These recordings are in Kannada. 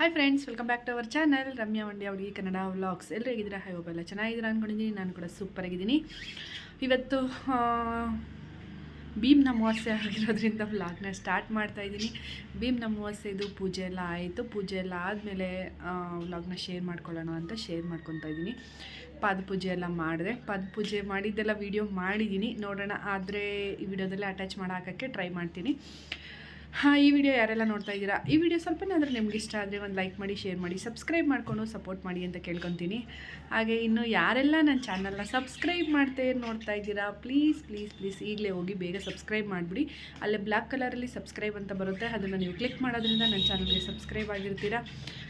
Hi friends welcome back to our channel Ramya ಮಂಡಿ ಅವರಿಗೆ ಕನ್ನಡ ವ್ಲಾಗ್ಸ್ ಎಲ್ಲರೂ ಹೇಗಿದ್ದೀರಾ? ಹೈ ಎಲ್ಲ ಚೆನ್ನಾಗಿದ್ದೀರಾ ಅಂದ್ಕೊಂಡಿದ್ದೀನಿ ನಾನು ಕೂಡ ಸೂಪರ್ ಆಗಿದ್ದೀನಿ. ಇವತ್ತು ಭೀಮ್ ಅಮಾವಾಸ್ಯೆ ಆಗಿರೋದ್ರಿಂದ ವ್ಲಾಗ್ನ ಸ್ಟಾರ್ಟ್ ಮಾಡ್ತಾ ಇದ್ದೀನಿ. ಭೀಮ್ ಅಮಾವಾಸ್ಯೆದು ಪೂಜೆ ಎಲ್ಲ ಆಯಿತು. ಪೂಜೆ ಎಲ್ಲ ಆದಮೇಲೆ ವ್ಲಾಗ್ನ ಶೇರ್ ಮಾಡ್ಕೊಳ್ಳೋಣ ಅಂತ ಶೇರ್ ಮಾಡ್ಕೊತಾ ಇದ್ದೀನಿ. ಪಾದ ಪೂಜೆ ಎಲ್ಲ ಮಾಡಿದೆ. ಪಾದ ಪೂಜೆ ಮಾಡಿದ್ದೆಲ್ಲ ವೀಡಿಯೋ ಮಾಡಿದ್ದೀನಿ. ನೋಡೋಣ. ಆದರೆ ಈ ವಿಡಿಯೋದಲ್ಲೇ ಅಟ್ಯಾಚ್ ಮಾಡೋಕ್ಕೆ ಟ್ರೈ ಮಾಡ್ತೀನಿ. ಹಾಂ, ಈ ವಿಡಿಯೋ ಯಾರೆಲ್ಲ ನೋಡ್ತಾ ಇದ್ದೀರಾ? ಈ ವಿಡಿಯೋ ಸ್ವಲ್ಪನಾದರೂ ನಿಮ್ಗೆ ಇಷ್ಟ ಆದರೆ ಒಂದು ಲೈಕ್ ಮಾಡಿ ಶೇರ್ ಮಾಡಿ ಸಬ್ಸ್ಕ್ರೈಬ್ ಮಾಡಿಕೊಂಡು ಸಪೋರ್ಟ್ ಮಾಡಿ ಅಂತ ಕೇಳ್ಕೊತೀನಿ. ಹಾಗೆ ಇನ್ನು ಯಾರೆಲ್ಲ ನನ್ನ ಚಾನಲ್ನ ಸಬ್ಸ್ಕ್ರೈಬ್ ಮಾಡ್ತೇ ನೋಡ್ತಾ ಇದ್ದೀರಾ ಪ್ಲೀಸ್ ಪ್ಲೀಸ್ ಪ್ಲೀಸ್ ಈಗಲೇ ಹೋಗಿ ಬೇಗ ಸಬ್ಸ್ಕ್ರೈಬ್ ಮಾಡಿಬಿಡಿ. ಅಲ್ಲೇ ಬ್ಲ್ಯಾಕ್ ಕಲರಲ್ಲಿ ಸಬ್ಸ್ಕ್ರೈಬ್ ಅಂತ ಬರುತ್ತೆ, ಅದನ್ನು ನೀವು ಕ್ಲಿಕ್ ಮಾಡೋದ್ರಿಂದ ನನ್ನ ಚಾನಲ್ಗೆ ಸಬ್ಸ್ಕ್ರೈಬ್ ಆಗಿರ್ತೀರಾ.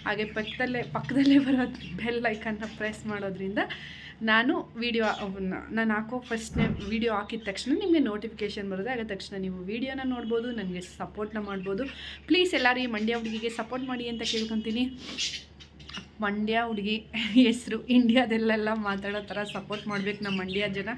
ಹಾಗೆ ಪಕ್ಕದಲ್ಲೇ ಪಕ್ಕದಲ್ಲೇ ಬರೋ ಬೆಲ್ ಐಕನ್ನ ಪ್ರೆಸ್ ಮಾಡೋದ್ರಿಂದ ನಾನು ವಿಡಿಯೋ ನಾನು ಹಾಕೋ ಫಸ್ಟ್ನೇ ವಿಡಿಯೋ ಹಾಕಿದ ತಕ್ಷಣ ನಿಮಗೆ ನೋಟಿಫಿಕೇಷನ್ ಬರುತ್ತೆ. ಆಗ ತಕ್ಷಣ ನೀವು ವಿಡಿಯೋನ ನೋಡ್ಬೋದು, ನನಗೆ ಸಪೋರ್ಟ್ನ ಮಾಡ್ಬೋದು. ಪ್ಲೀಸ್ ಎಲ್ಲರೂ ಈ ಮಂಡ್ಯ ಹುಡುಗಿಗೆ ಸಪೋರ್ಟ್ ಮಾಡಿ ಅಂತ ಕೇಳ್ಕೊತೀನಿ. ಮಂಡ್ಯ ಹುಡುಗಿ ಹೆಸರು ಇಂಡಿಯಾದಲ್ಲೆಲ್ಲ ಮಾತಾಡೋ ಥರ ಸಪೋರ್ಟ್ ಮಾಡ್ಬೇಕು ನಮ್ಮ ಮಂಡ್ಯ ಜನ.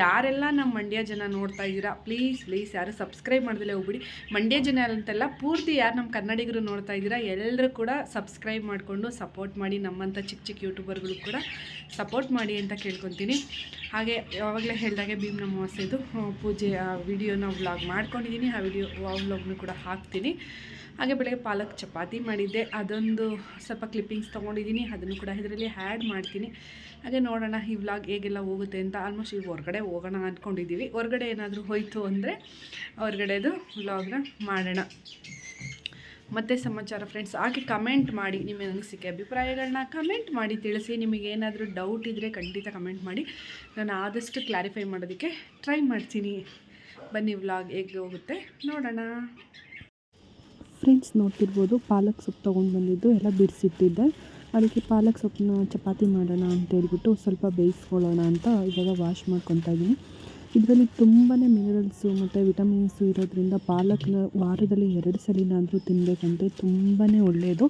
ಯಾರೆಲ್ಲ ನಮ್ಮ ಮಂಡ್ಯ ಜನ ನೋಡ್ತಾ ಇದ್ದೀರಾ ಪ್ಲೀಸ್ ಪ್ಲೀಸ್ ಯಾರು ಸಬ್ಸ್ಕ್ರೈಬ್ ಮಾಡ್ದಲೇ ಹೋಗ್ಬಿಡಿ. ಮಂಡ್ಯ ಜನ ಅಂತೆಲ್ಲ ಪೂರ್ತಿ ಯಾರು ನಮ್ಮ ಕನ್ನಡಿಗರು ನೋಡ್ತಾ ಇದ್ದೀರಾ, ಎಲ್ಲರೂ ಕೂಡ ಸಬ್ಸ್ಕ್ರೈಬ್ ಮಾಡಿಕೊಂಡು ಸಪೋರ್ಟ್ ಮಾಡಿ ನಮ್ಮಂಥ ಚಿಕ್ಕ ಚಿಕ್ಕ ಯೂಟ್ಯೂಬರ್ಗಳು ಕೂಡ ಸಪೋರ್ಟ್ ಮಾಡಿ ಅಂತ ಕೇಳ್ಕೊತೀನಿ. ಹಾಗೆ ಯಾವಾಗಲೇ ಹೇಳಿದಾಗೆ ಭೀಮ್ ಅಮಾವಾಸ್ಯೆದು ಪೂಜೆ ವಿಡಿಯೋನ ವ್ಲಾಗ್ ಮಾಡ್ಕೊಂಡಿದ್ದೀನಿ ಆ ವಿಡಿಯೋ ವ್ಲಾಗ್ನು ಕೂಡ ಹಾಕ್ತೀನಿ. ಹಾಗೆ ಬೆಳಗ್ಗೆ ಪಾಲಕ್ ಚಪಾತಿ ಮಾಡಿದ್ದೆ. ಅದೊಂದು ಸ್ವಲ್ಪ ಕ್ಲಿಪ್ಪಿಂಗ್ಸ್ ತೊಗೊಂಡಿದ್ದೀನಿ. ಅದನ್ನು ಕೂಡ ಇದರಲ್ಲಿ ಆ್ಯಡ್ ಮಾಡ್ತೀನಿ. ಹಾಗೆ ನೋಡೋಣ ಈ ವ್ಲಾಗ್ ಹೇಗೆಲ್ಲ ಹೋಗುತ್ತೆ ಅಂತ. ಆಲ್ಮೋಸ್ಟ್ ಈಗ ಹೊರಗಡೆ ಹೋಗೋಣ ಅಂದ್ಕೊಂಡಿದ್ದೀವಿ ಹೊರಗಡೆ ಏನಾದರೂ ಹೋಯಿತು ಅಂದರೆ ಹೊರಗಡೆದು ವ್ಲಾಗ್ನ ಮಾಡೋಣ. ಮತ್ತೆ ಸಮಾಚಾರ ಫ್ರೆಂಡ್ಸ್ ಹಾಗೆ ಕಮೆಂಟ್ ಮಾಡಿ. ನಿಮ್ಮ ಸಿಕ್ಕಿ ಅಭಿಪ್ರಾಯಗಳನ್ನ ಕಮೆಂಟ್ ಮಾಡಿ ತಿಳಿಸಿ. ನಿಮಗೆ ಏನಾದರೂ ಡೌಟ್ ಇದ್ದರೆ ಖಂಡಿತ ಕಮೆಂಟ್ ಮಾಡಿ. ನಾನು ಆದಷ್ಟು ಕ್ಲಾರಿಫೈ ಮಾಡೋದಕ್ಕೆ ಟ್ರೈ ಮಾಡ್ತೀನಿ. ಬನ್ನಿ ವ್ಲಾಗ್ ಹೇಗೆ ಹೋಗುತ್ತೆ ನೋಡೋಣ. ಫ್ರೆಂಡ್ಸ್ ನೋಡ್ತಿರ್ಬೋದು, ಪಾಲಕ್ ಸೊಪ್ಪು ತೊಗೊಂಡು ಬಂದಿದ್ದು ಎಲ್ಲ ಬಿಡಿಸಿಟ್ಟಿದ್ದೆ ಅದಕ್ಕೆ ಪಾಲಕ್ ಸೊಪ್ಪನ್ನ ಚಪಾತಿ ಮಾಡೋಣ ಅಂತ ಹೇಳ್ಬಿಟ್ಟು ಸ್ವಲ್ಪ ಬೇಯಿಸ್ಕೊಳ್ಳೋಣ ಅಂತ ಇವಾಗ ವಾಶ್ ಮಾಡ್ಕೊತಾ ಇದ್ದೀನಿ. ಇದರಲ್ಲಿ ತುಂಬಾ ಮಿನರಲ್ಸು ಮತ್ತು ವಿಟಮಿನ್ಸು ಇರೋದ್ರಿಂದ ಪಾಲಕ್ನ ವಾರದಲ್ಲಿ ಎರಡು ಸಲಿನಾದರೂ ತಿನ್ನಬೇಕಂತೆ ತುಂಬಾ ಒಳ್ಳೆಯದು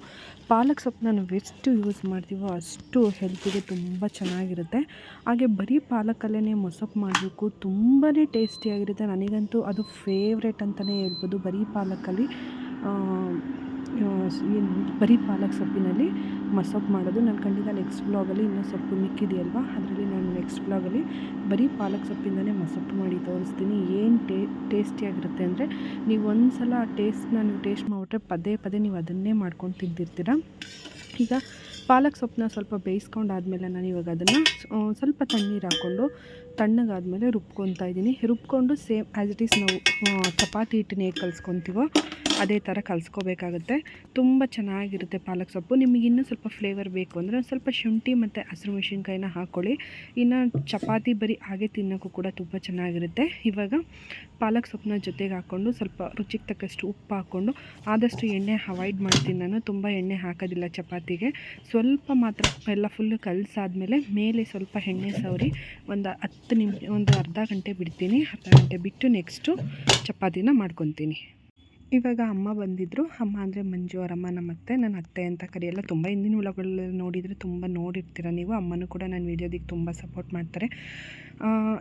ಪಾಲಕ್ ಸೊಪ್ಪನ್ನ ನಾವು ಎಷ್ಟು ಯೂಸ್ ಮಾಡ್ತೀವೋ ಅಷ್ಟು ಹೆಲ್ತಿಗೆ ತುಂಬ ಚೆನ್ನಾಗಿರುತ್ತೆ. ಹಾಗೆ ಬರೀ ಪಾಲಕಲ್ಲೇ ಮೊಸಪ್ಪು ಮಾಡಬೇಕು ತುಂಬಾ ಟೇಸ್ಟಿಯಾಗಿರುತ್ತೆ ನನಗಂತೂ ಅದು ಫೇವ್ರೇಟ್ ಅಂತಲೇ ಹೇಳ್ಬೋದು ಬರೀ ಪಾಲಕಲ್ಲಿ. ಬರೀ ಪಾಲಕ್ ಸೊಪ್ಪಿನಲ್ಲಿ ಮಸೊಪ್ಪು ಮಾಡೋದು. ನಾನು ಖಂಡಿತ ನೆಕ್ಸ್ಟ್ ಬ್ಲಾಗಲ್ಲಿ ಇನ್ನೂ ಸೊಪ್ಪು ಮಿಕ್ಕಿದೆಯಲ್ವ? ಅದರಲ್ಲಿ ನಾನು ನೆಕ್ಸ್ಟ್ ಬ್ಲಾಗಲ್ಲಿ ಬರೀ ಪಾಲಕ್ ಸೊಪ್ಪಿಂದಲೇ ಮಸೊಪ್ಪು ಮಾಡಿ ತೋರಿಸ್ತೀನಿ. ಏನು ಟೇ, ಟೇಸ್ಟಿಯಾಗಿರುತ್ತೆ ಅಂದರೆ ನೀವು ಒಂದು ಸಲ ಆ ಟೇಸ್ಟ್ನ ನೀವು ಟೇಸ್ಟ್ ಮಾಡಿಬಿಟ್ರೆ ಪದೇ ಪದೇ ನೀವು ಅದನ್ನೇ ಮಾಡ್ಕೊಂಡು ತಿಂದಿರ್ತೀರ? ಈಗ ಪಾಲಕ್ ಸೊಪ್ಪನ್ನ ಸ್ವಲ್ಪ ಬೇಯಿಸ್ಕೊಂಡಾದ್ಮೇಲೆ ನಾನು ಇವಾಗ ಅದನ್ನು ಸ್ವಲ್ಪ ತಣ್ಣೀರು ಹಾಕ್ಕೊಂಡು ತಣ್ಣಗಾದ್ಮೇಲೆ ರುಬ್ಕೊತಾ ಇದ್ದೀನಿ. ರುಬ್ಕೊಂಡು ಸೇಮ್ ಆ್ಯಸ್ ಇಟ್ ಈಸ್ ನಾವು ಚಪಾತಿ ಹಿಟ್ಟನ್ನ ಹೇಗೆ ಕಲಿಸ್ಕೊತೀವೋ ಅದೇ ಥರ ಕಲಿಸ್ಕೋಬೇಕಾಗುತ್ತೆ. ತುಂಬ ಚೆನ್ನಾಗಿರುತ್ತೆ ಪಾಲಕ್ ಸೊಪ್ಪು. ನಿಮಗೆ ಇನ್ನೂ ಸ್ವಲ್ಪ ಫ್ಲೇವರ್ ಬೇಕು ಅಂದರೆ ಒಂದು ಸ್ವಲ್ಪ ಶುಂಠಿ ಮತ್ತು ಹಸಿರು ಮೆಣಸಿನ್ಕಾಯಿನ ಹಾಕ್ಕೊಳ್ಳಿ ಇನ್ನು ಚಪಾತಿ ಬರೀ ಹಾಗೆ ತಿನ್ನೋಕ್ಕೂ ಕೂಡ ತುಂಬ ಚೆನ್ನಾಗಿರುತ್ತೆ. ಇವಾಗ ಪಾಲಕ್ ಸೊಪ್ಪನ್ನ ಜೊತೆಗೆ ಹಾಕ್ಕೊಂಡು ಸ್ವಲ್ಪ ರುಚಿಗೆ ತಕ್ಕಷ್ಟು ಉಪ್ಪು ಹಾಕ್ಕೊಂಡು ಆದಷ್ಟು ಎಣ್ಣೆ ಅವಾಯ್ಡ್ ಮಾಡ್ತೀನಿ ನಾನು. ತುಂಬ ಎಣ್ಣೆ ಹಾಕೋದಿಲ್ಲ ಚಪಾತಿಗೆ. ಸ್ವಲ್ಪ ಮಾತ್ರ ಎಲ್ಲ ಫುಲ್ಲು ಕಲಸಾದ್ಮೇಲೆ ಮೇಲೆ ಸ್ವಲ್ಪ ಎಣ್ಣೆ ಸವರಿ ಒಂದು ಹತ್ತು ನಿಮಿಷ ಒಂದು ಅರ್ಧ ಗಂಟೆ ಬಿಡ್ತೀನಿ. ಅರ್ಧ ಗಂಟೆ ಬಿಟ್ಟು ನೆಕ್ಸ್ಟು ಚಪಾತಿನ ಮಾಡ್ಕೊತೀನಿ. ಇವಾಗ ಅಮ್ಮ ಬಂದಿದ್ದರು ಅಮ್ಮ ಅಂದರೆ ಮಂಜು, ಅವರಮ್ಮ ನಮ್ಮ ಅತ್ತೆ ನನ್ನ ಅತ್ತೆ ಅಂತ ಕರೆಯಲ್ಲ ತುಂಬ ಹಿಂದಿನ ಉಳಗಳಲ್ಲಿ ನೋಡಿದರೆ ತುಂಬ ನೋಡಿರ್ತೀರ ನೀವು. ಅಮ್ಮನೂ ಕೂಡ ನನ್ನ ವೀಡಿಯೋದಿಗೆ ತುಂಬ ಸಪೋರ್ಟ್ ಮಾಡ್ತಾರೆ.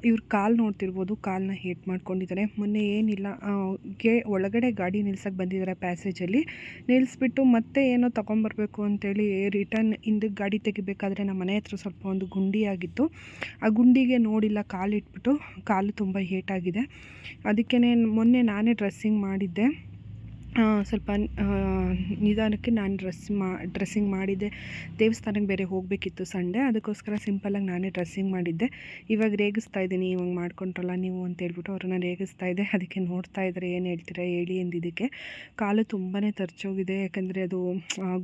ಇವ್ರ ಕಾಲು ನೋಡ್ತಿರ್ಬೋದು ಕಾಲನ್ನ ಹೇಟ್ ಮಾಡ್ಕೊಂಡಿದ್ದಾರೆ ಮೊನ್ನೆ ಏನಿಲ್ಲ ಗೆ ಒಳಗಡೆ ಗಾಡಿ ನಿಲ್ಸಕ್ಕೆ ಬಂದಿದ್ದಾರೆ ಪ್ಯಾಸೇಜಲ್ಲಿ ನಿಲ್ಲಿಸ್ಬಿಟ್ಟು ಮತ್ತೆ ಏನೋ ತೊಗೊಂಬರ್ಬೇಕು ಅಂತೇಳಿ ರಿಟರ್ನ್ ಹಿಂದಕ್ಕೆ ಗಾಡಿ ತೆಗಿಬೇಕಾದ್ರೆ ನಮ್ಮ ಮನೆ ಹತ್ರ ಸ್ವಲ್ಪ ಒಂದು ಗುಂಡಿ ಆಗಿತ್ತು. ಆ ಗುಂಡಿಗೆ ನೋಡಿಲ್ಲ, ಕಾಲು ಇಟ್ಬಿಟ್ಟು ಕಾಲು ತುಂಬ ಹೇಟಾಗಿದೆ ಅದಕ್ಕೇ ಮೊನ್ನೆ ನಾನೇ ಡ್ರೆಸ್ಸಿಂಗ್ ಮಾಡಿದ್ದೆ. ಸ್ವಲ್ಪ ನಿಧಾನಕ್ಕೆ ನಾನು ಡ್ರೆಸ್ ಮಾ, ಡ್ರೆಸ್ಸಿಂಗ್ ಮಾಡಿದ್ದೆ. ದೇವಸ್ಥಾನಕ್ಕೆ ಬೇರೆ ಹೋಗಬೇಕಿತ್ತು ಸಂಡೇ, ಅದಕ್ಕೋಸ್ಕರ ಸಿಂಪಲ್ಲಾಗಿ ನಾನೇ ಡ್ರೆಸ್ಸಿಂಗ್ ಮಾಡಿದ್ದೆ. ಇವಾಗ ರೇಗಿಸ್ತಾ ಇದ್ದೀನಿ, ಇವಾಗ ಮಾಡ್ಕೊಂಡ್ರಲ್ಲ ನೀವು ಅಂತ ಹೇಳ್ಬಿಟ್ಟು ಅವ್ರನ್ನ ರೇಗಿಸ್ತಾ ಇದ್ದೆ. ಅದಕ್ಕೆ ನೋಡ್ತಾ ಇದ್ದಾರೆ, ಏನು ಹೇಳ್ತೀರಾ, ಹೇಳಿ ಎಂದಿದ್ದಕ್ಕೆ. ಕಾಲು ತುಂಬಾ ತರ್ಚೋಗಿದೆ, ಯಾಕಂದರೆ ಅದು